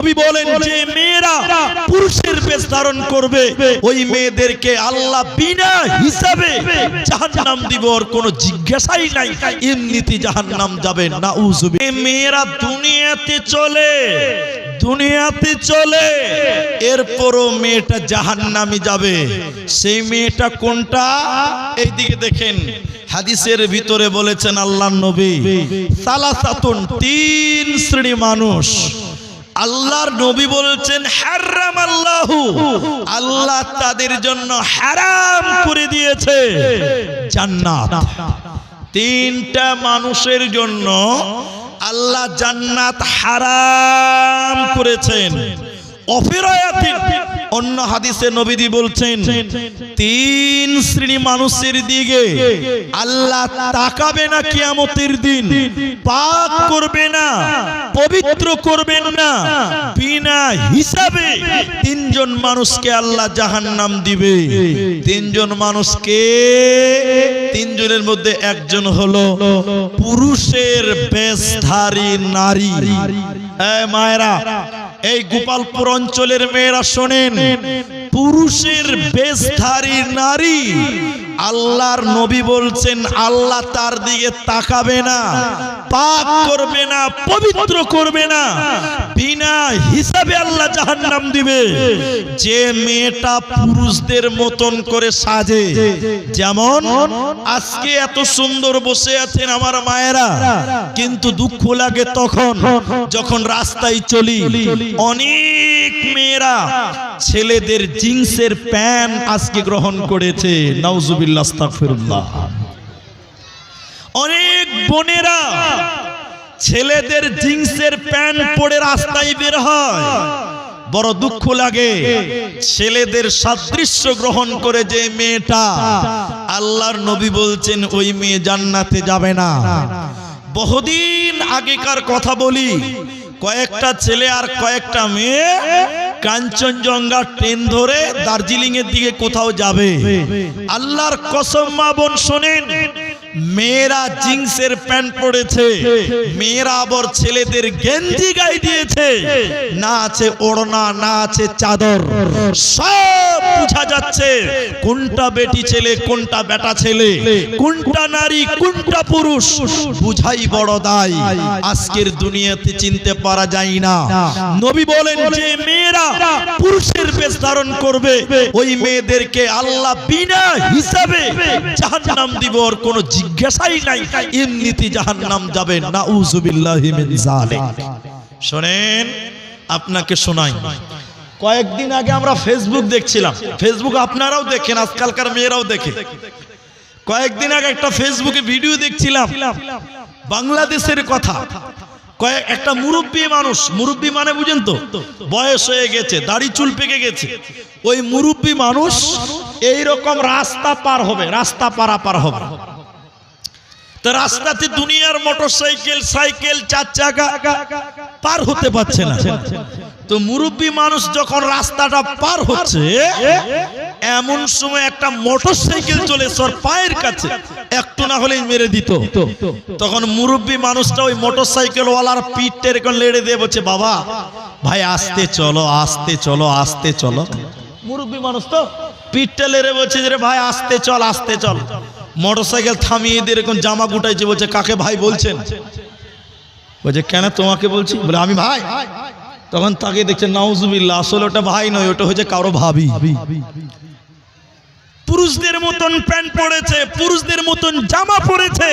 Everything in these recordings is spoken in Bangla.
নবী বলেন যে মেয়েরা পুরুষের বেশ ধারণ করবে। ওই মেয়েদেরকে আল্লাহ বিনা হিসাবে জাহান্নাম দিব ওর কোনো জিজ্ঞাসাই নাই। এমনিতে জাহান্নাম যাবে না উজবে মেয়েরা দুনিয়াতে চলে দুনিয়াতে চলে এরপরও মেয়েটা জাহান্নামে যাবে। সেই মেয়েটা কোনটা? এইদিকে দেখেন হাদিসের ভিতরে বলেছেন আল্লাহ নবী সালাসাতুন তিন শ্রেণি মানুষ। আল্লাহর নবী বলছেন, হারাম আল্লাহু। আল্লাহ তাদের জন্য হারাম করে দিয়েছে। জান্নাত। তিনটা মানুষের জন্য আল্লাহ জান্নাত হারাম করেছেন। অফিরায়াতিন। অন্য হাদিসে নবীদি বলছেন, তিন শ্রেণি মানুষের দিকে আল্লাহ তাকাবে না কিয়ামতের দিন। পাক করবে না, পবিত্র করবেন না, বিনা হিসাবে তিনজন মানুষকে আল্লাহ জাহান্নাম দিবে। তিনজন মানুষকে, তিনজনের মধ্যে একজন হলো পুরুষের বেশধারী নারী। মায়েরা এই গোপালপুর অঞ্চলের মেয়েরা শোনেন। পুরুষের বেশধারী নারী। আল্লাহর নবী বলছেন, আল্লাহ তার দিকে তাকাবে না, পাপ করবে না, পবিত্র করবে না। বিনা হিসাবে আল্লাহ জাহান্নাম দিবে। যে মেয়েটা পুরুষদের মতন করে সাজে, যেমন আজকে এত সুন্দর বসে আছেন আমার মায়েরা, কিন্তু দুঃখ লাগে তখন, যখন রাস্তায় চলি, অনেক মেয়েরা, ছেলেদের জিন্সের প্যান্ট আজকে গ্রহণ করেছে। নাউজুবিল্লাহ অনেক বোনেরা, ছেলেদের জিন্সের প্যান্ট পরে রাস্তায় বের হয়। বড় দুঃখ লাগে, ছেলেদের সাদৃশ্য গ্রহণ করে যে মেয়েটা, আল্লাহর নবী বলছেন, ওই মেয়ে জান্নাতে যাবে না। বহুদিন আগেকার কথা বলি, কয়েকটা ছেলে আর কয়েকটা মেয়ে কাঞ্চনজঙ্ঘা ট্রেন ধরে দার্জিলিং এর দিকে কোথাও যাবে। আল্লাহর কসম মা বোন শোনেন, মেয়েরা জিন্সের প্যান্ট পরেছে, মেয়েরা আবার ছেলেদের গেঞ্জি গায়ে দিয়েছে, না আছে ওড়না, না আছে চাদর। সব বোঝা যাচ্ছে কোনটা বেটি ছেলে, কোনটা বেটা ছেলে, কোনটা নারী, কোনটা পুরুষ, বুঝাই বড় দায়। আজকের দুনিয়াতে চিনতে পারা যায় না। নবী বলেন যে মেয়েরা পুরুষের বেশ ধারণ করবে, ওই মেয়েদেরকে আল্লাহ বিনা হিসাবে জাহান্নাম দিব, ওর কোনো জিজ্ঞাসাই নাই। এমনিতে জাহান্নাম যাবে না উজুবিল্লাহি শোনেন, আপনাকে শোনাই। কয়েকদিন আগে আমরা ফেসবুক দেখছিলাম। ফেসবুক আপনারাও দেখেন, আজকালকার মেয়েরাও দেখে। কয়েকদিন আগে একটা ফেসবুকে ভিডিও দেখছিলাম। বাংলাদেশের কথা। কয়েক একটা মুরব্বী মানুষ, মুরব্বী মানে বুঝেন তো, বয়স হয়ে গেছে, দাড়ি চুল পেকে গেছে। ওই মুরব্বী মানুষ এই রকম রাস্তা পার হবে, রাস্তা পারাপার হবে। তো রাস্তাতে দুনিয়ার মোটর সাইকেল, চার চাকা পার হতে পারছে না। তো মুরব্বী মানুষ যখন রাস্তাটা পার হচ্ছে, এমন সময় একটা মোটর সাইকেল চলে ওর পায়ের কাছে, একটু না হলেই মেরে দিত। তখন মুরব্বী মানুষটা ওই মোটর সাইকেল ওয়ালার পিঠটা এরকম লেড়ে দিয়ে বলছে, বাবা, ভাই, আসতে চলো আসতে চলো আসতে চলো। মুরব্বী মানুষ তো পিঠটা লেড়ে বলছে যে ভাই, আসতে চল আসতে চল। মোটরসাইকেল থামিয়ে দিয়ে এরকম জামা গুটাইছে, বলছে, কাকে ভাই বলছেন? বলছে, কেন তোমাকে বলছি? বলে, আমি ভাই। তখন তাকে দেখছে, নাউজুবিল্লাহ, আসলে ওটা ভাই নয়, ওটা হচ্ছে কারও ভাবি। পুরুষদের মতন প্যান্ট পরেছে, পুরুষদের মতন জামা পরেছে।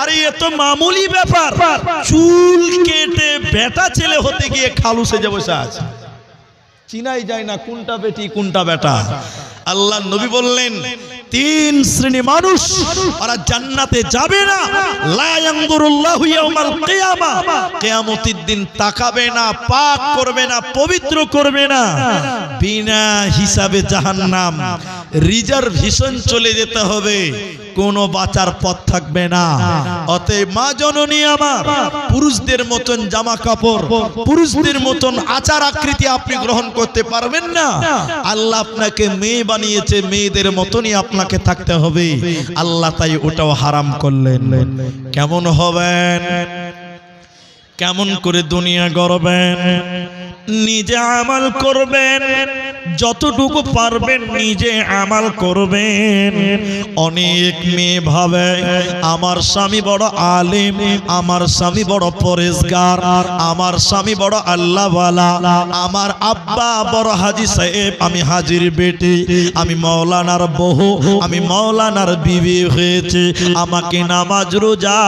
আরে, এ মামুলি ব্যাপার। চুল কেটে বেটা ছেলে হতে গিয়ে খালু সেজে বসে আছে। চিনাই যায় না, কোনটা বেটি, কোনটা বেটা। আল্লাহ নবী বললেন, তিন শ্রেণি মানুষ ওরা জান্নাতে যাবে না। কিয়ামতের দিন তাকাবে না, পাক করবে না, পবিত্র করবে না। বিনা হিসাবে জাহান্নাম। রিজার্ভেশন চলে যেতে হবে। কোনো বাঁচার পথ থাকবে না। অতএব মা জননী আমার পুরুষদের মতন জামা কাপড় পুরুষদের মতন আচার আকৃতি আপনি গ্রহণ করতে পারবেন না। আল্লাহ আপনাকে মেয়ে বানিয়েছে মেয়েদের মতনই আপনাকে থাকতে হবে। আল্লাহ তাই ওটাও হারাম করলেন। কেমন হবেন? কেমন করে দুনিয়া গড়বেন? নিজে আমাল করবেন, যতটুকু পারবেন নিজে আমাল করবেন। অনেক মেয়ে ভাবে, আমার স্বামী বড় আলেম, আমার স্বামী বড় পরেশগার আমার স্বামী বড় আল্লাহওয়ালা, আমার আব্বা বড় হাজি সাহেব, আমি হাজির বেটি, আমি মৌলানার বহু আমি মৌলানার বিবি হয়েছে। আমাকে নামাজ রোজা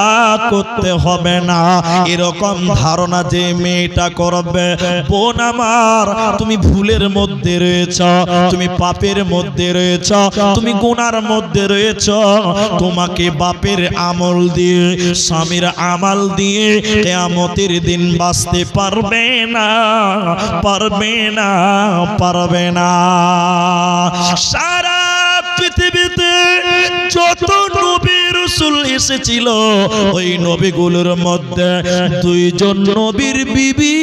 করতে হবে না। এরকম ধারণা যে মেয়েটা করবে। বোন আমার, তুমি ভুলের মধ্যে রয়েছ, তুমি পাপের মধ্যে রয়েছ, তুমি গুনার মধ্যে রয়েছ। তোমাকে বাপের আমল দিয়ে, স্বামীর আমাল দিয়ে কেয়ামতের দিন বাঁচতে পারবে না পারবে না পারবে না। সারা পৃথিবীতে যত রসুল এসেছিল ওই নবীগুলোর মধ্যে। দুইজন নবীর বিবি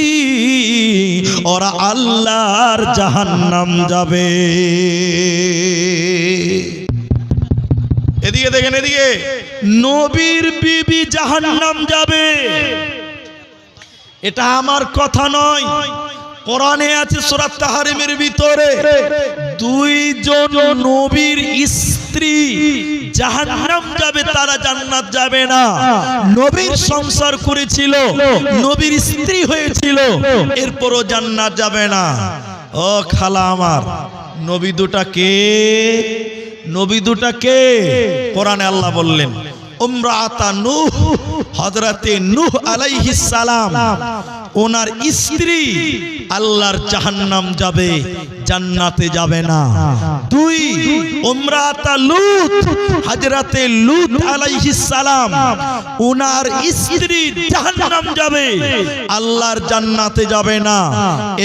ওরা আল্লাহর জাহান্নাম যাবে। এদিকে দেখেন এদিকে। নবীর বিবি জাহান্নাম যাবে। এটা আমার কথা নয়। কোরআনে আছে সুরাত তাহারিমের ভিতরে। দুইজন নবীর স্ত্রী জাহান্নাম যাবে, তারা জান্নাত যাবে না। নবীর সংসার করেছিল, নবীর স্ত্রী হয়েছিল, এরপরও জান্নাত যাবে না। ও খালা আমার, নবী দুটা কে? নবী দুটা কে? কোরআনে আল্লাহ বললেন, উমরাতা নূহ, হযরতে নূহ আলাইহিস সালাম, ওনার স্ত্রী আল্লাহর জাহান্নাম যাবে। জান্নাতে যাবে না। দুই, উমরাতা লূত, হযরতে লূত আলাইহিস সালাম ওনার স্ত্রী জাহান্নাম যাবে। আল্লাহর জান্নাতে যাবে না।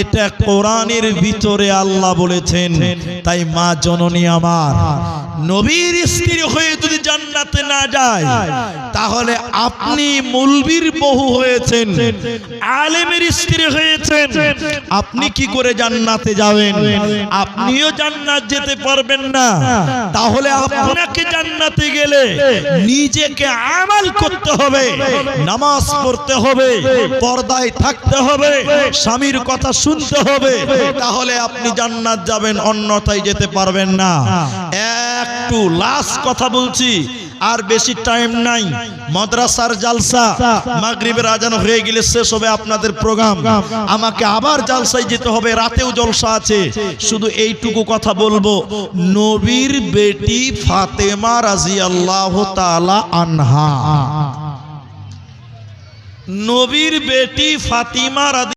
এটা কোরআনের ভিতরে আল্লাহ বলেছেন। তাই মা জননী আমার, নবীর স্ত্রী হয়ে যদি জান্নাতে না যায়, তাহলে আপনি মুলবির বহু হয়েছেন। আলেমের স্ত্রী হয়েছেন। আপনি কি করে জান্নাতে যাবেন? আপনিও জান্নাত যেতে পারবেন না। তাহলে আপনাকে জান্নাতে গেলে নিজেকে আমাল করতে হবে, নামাজ পড়তে হবে, পর্দায় থাকতে হবে, স্বামীর কথা শুনতে হবে, তাহলে আপনি জান্নাত যাবেন, অন্যথায় যেতে পারবেন না। একটু লাস্ট কথা বলছি। আর বেশি টাইম নাই। মাদ্রাসার জালসা মাগরিবের আজান হয়ে গেলে শেষ হবে আপনাদের প্রোগ্রাম। আমাকে আবার জালসায় যেতে হবে, রাতেও জলসা আছে। শুধু এইটুকু কথা বলব, নবীর বেটি ফাতেমা রাজিয়াল্লাহু তাআলা আনহা। নবীর বেটি ফাতিমা রাজি